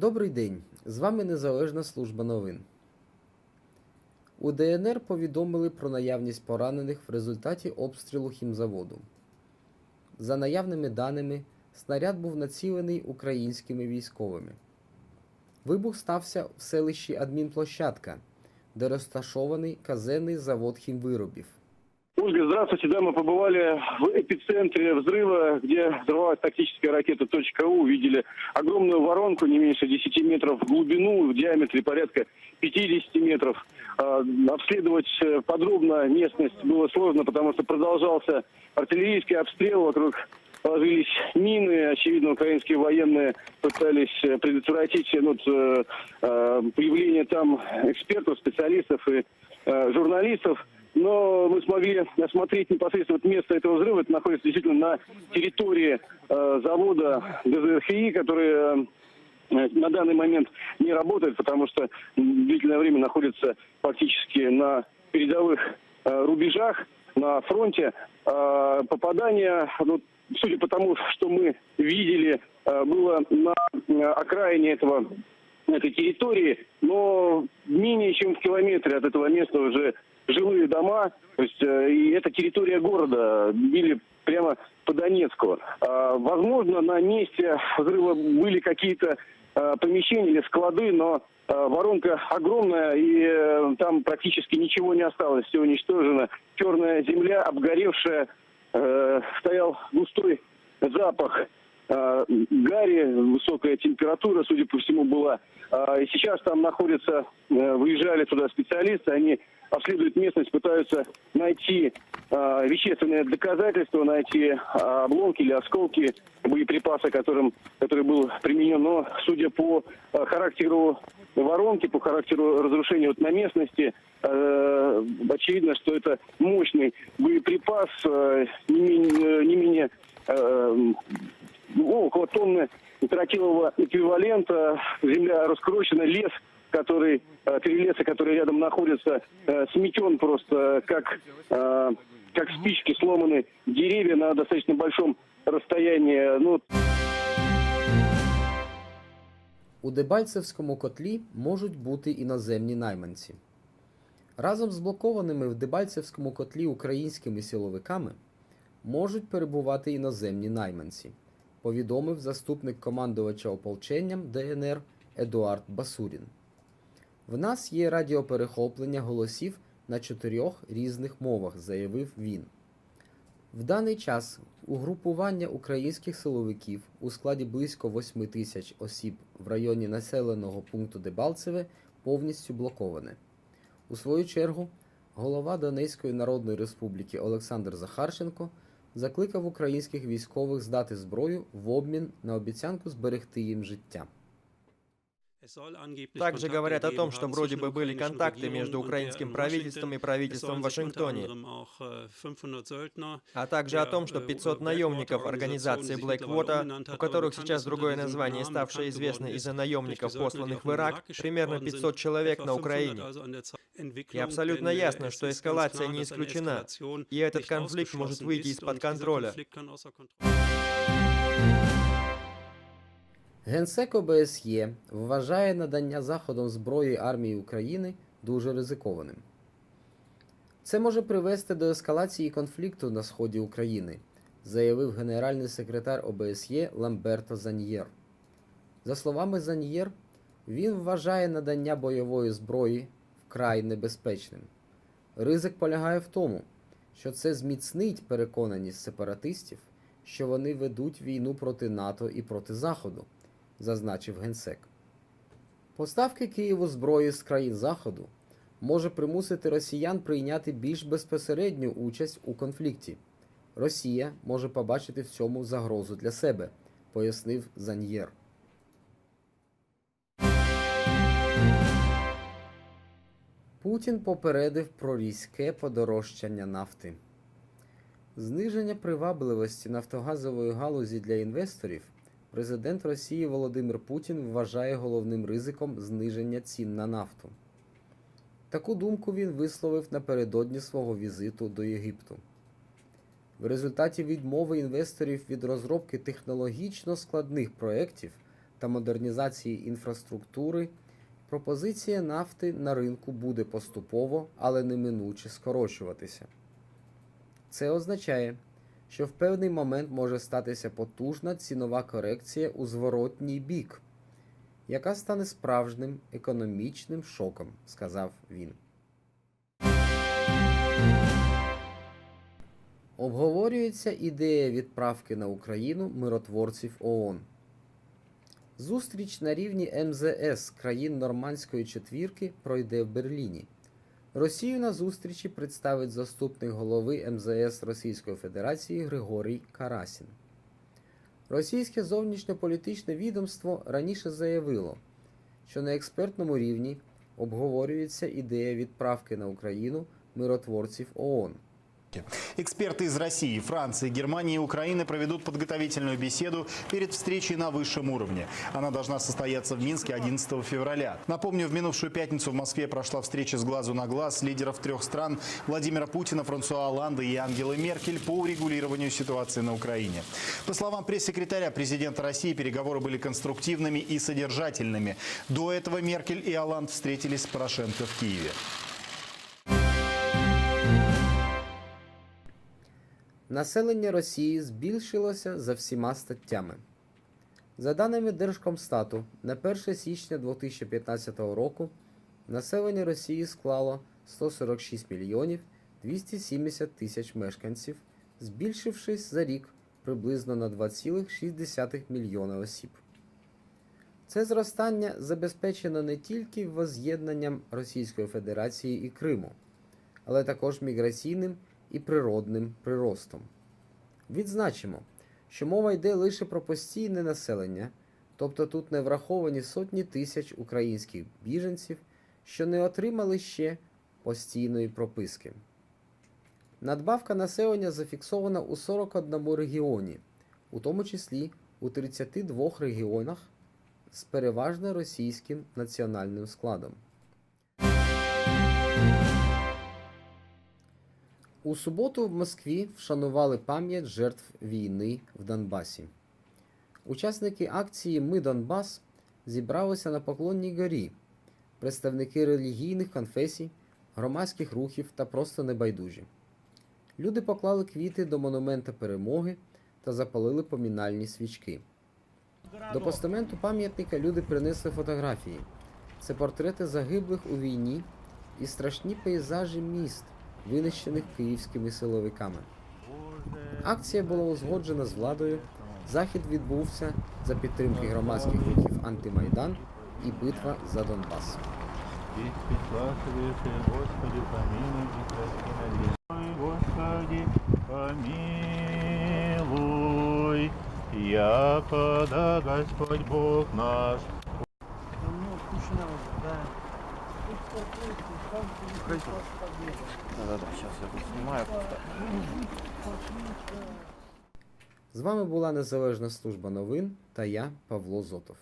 Добрий день. З вами Незалежна служба новин. У ДНР повідомили про наявність поранених в результаті обстрілу хімзаводу. За наявними даними, снаряд був націлений українськими військовими. Вибух стався в селищі Адмінплощадка, де розташований казенний завод хімвиробів. Ольга, здравствуйте. Да, мы побывали в эпицентре взрыва, где взорвалась тактическая ракета .У. Увидели огромную воронку не меньше 10 метров в глубину, в диаметре порядка 50 метров. А, Обследовать э, подробно местность было сложно, потому что продолжался артиллерийский обстрел вокруг положились мины. Очевидно, украинские военные пытались э, предотвратить э, ну, появление там экспертов, специалистов и журналистов. Но мы смогли осмотреть непосредственно вот место этого взрыва. Это находится действительно на территории э, завода ГЗРХИ, который э, на данный момент не работает, потому что длительное время находится фактически на передовых э, рубежах, на фронте. Э, попадание, ну, судя по тому, что мы видели, э, было на э, окраине этого этой территории, но менее чем в километре от этого места уже жилые дома, то есть э, и это территория города, били прямо по Донецку. А, возможно, на месте взрыва были какие-то э, помещения или склады, но э, воронка огромная, и э, там практически ничего не осталось, все уничтожено. Черная земля, обгоревшая, э, стоял густой запах гари, высокая температура, судя по всему, была. А, И сейчас там находятся, э, выезжали туда специалисты, они обследуют местность, пытаются найти э, вещественные доказательства, найти э, обломки или осколки боеприпаса, которым, который был применен. Но судя по э, характеру воронки, по характеру разрушения вот на местности, э, очевидно, что это мощный боеприпас, э, не менее, не менее э, ну, около тонны тротилового эквивалента. Земля раскручена, лес, который, э, перелесы, которые рядом находятся, э, сметен просто, как, э, как спички сломаны деревья на достаточно большом расстоянии. Ну, У Дебальцевському котлі можуть бути іноземні найманці. Разом з блокованими в Дебальцевському котлі українськими силовиками можуть перебувати іноземні найманці, повідомив заступник командувача ополченням ДНР Едуард Басурін. В нас є радіоперехоплення голосів на чотирьох різних мовах, заявив він. В даний час угрупування українських силовиків у складі близько 8 тисяч осіб в районі населеного пункту Дебалцеве повністю блоковане. У свою чергу, голова Донецької Народної Республіки Олександр Захарченко закликав українських військових здати зброю в обмін на обіцянку зберегти їм життя. Также говорят о том, что вроде бы были контакты между украинским правительством и правительством в Вашингтоне, а также о том, что 500 наемников организации Blackwater, у которых сейчас другое название, ставшее известно из-за наемников, посланных в Ирак, примерно 500 человек на Украине. И абсолютно ясно, что эскалация не исключена, и этот конфликт может выйти из-под контроля. Генсек ОБСЄ вважає надання Заходом зброї армії України дуже ризикованим. Це може привести до ескалації конфлікту на сході України, заявив генеральний секретар ОБСЄ Ламберто Заньєр. За словами Заньєр, він вважає надання бойової зброї вкрай небезпечним. Ризик полягає в тому, що це зміцнить переконаність сепаратистів, що вони ведуть війну проти НАТО і проти Заходу зазначив генсек. Поставки Києву зброї з країн Заходу може примусити росіян прийняти більш безпосередню участь у конфлікті. Росія може побачити в цьому загрозу для себе, пояснив Заньєр. Путін попередив про різке подорожчання нафти. Зниження привабливості нафтогазової галузі для інвесторів Президент Росії Володимир Путін вважає головним ризиком зниження цін на нафту. Таку думку він висловив напередодні свого візиту до Єгипту. В результаті відмови інвесторів від розробки технологічно складних проєктів та модернізації інфраструктури, пропозиція нафти на ринку буде поступово, але неминуче скорочуватися. Це означає, що в певний момент може статися потужна цінова корекція у зворотній бік, яка стане справжнім економічним шоком, сказав він. Обговорюється ідея відправки на Україну миротворців ООН. Зустріч на рівні МЗС країн Нормандської четвірки пройде в Берліні. Росію на зустрічі представить заступник голови МЗС Російської Федерації Григорій Карасін. Російське зовнішньополітичне відомство раніше заявило, що на експертному рівні обговорюється ідея відправки на Україну миротворців ООН. Эксперты из России, Франции, Германии и Украины проведут подготовительную беседу перед встречей на высшем уровне. Она должна состояться в Минске 11 февраля. Напомню, в минувшую пятницу в Москве прошла встреча с глазу на глаз лидеров трех стран Владимира Путина, Франсуа Оланда и Ангелы Меркель по урегулированию ситуации на Украине. По словам пресс-секретаря президента России, переговоры были конструктивными и содержательными. До этого Меркель и Оланд встретились с Порошенко в Киеве. Населення Росії збільшилося за всіма статтями. За даними Держкомстату, на 1 січня 2015 року населення Росії склало 146 мільйонів 270 тисяч мешканців, збільшившись за рік приблизно на 2,6 мільйона осіб. Це зростання забезпечено не тільки воз'єднанням Російської Федерації і Криму, але також міграційним і природним приростом. Відзначимо, що мова йде лише про постійне населення, тобто тут не враховані сотні тисяч українських біженців, що не отримали ще постійної прописки. Надбавка населення зафіксована у 41 регіоні, у тому числі у 32 регіонах з переважно російським національним складом. У суботу в Москві вшанували пам'ять жертв війни в Донбасі. Учасники акції Ми Донбас зібралися на Поклонній горі, представники релігійних конфесій, громадських рухів та просто небайдужі. Люди поклали квіти до монумента перемоги та запалили помінальні свічки. До постаменту пам'ятника люди принесли фотографії. Це портрети загиблих у війні і страшні пейзажі міст, винищених київськими силовиками. Акція була узгоджена з владою. Захід відбувся за підтримки громадських рухів Антимайдан і битва за Донбас. Господи, помилуй и прости навеки. Ой, З вами була Незалежна служба новин та я, Павло Зотов.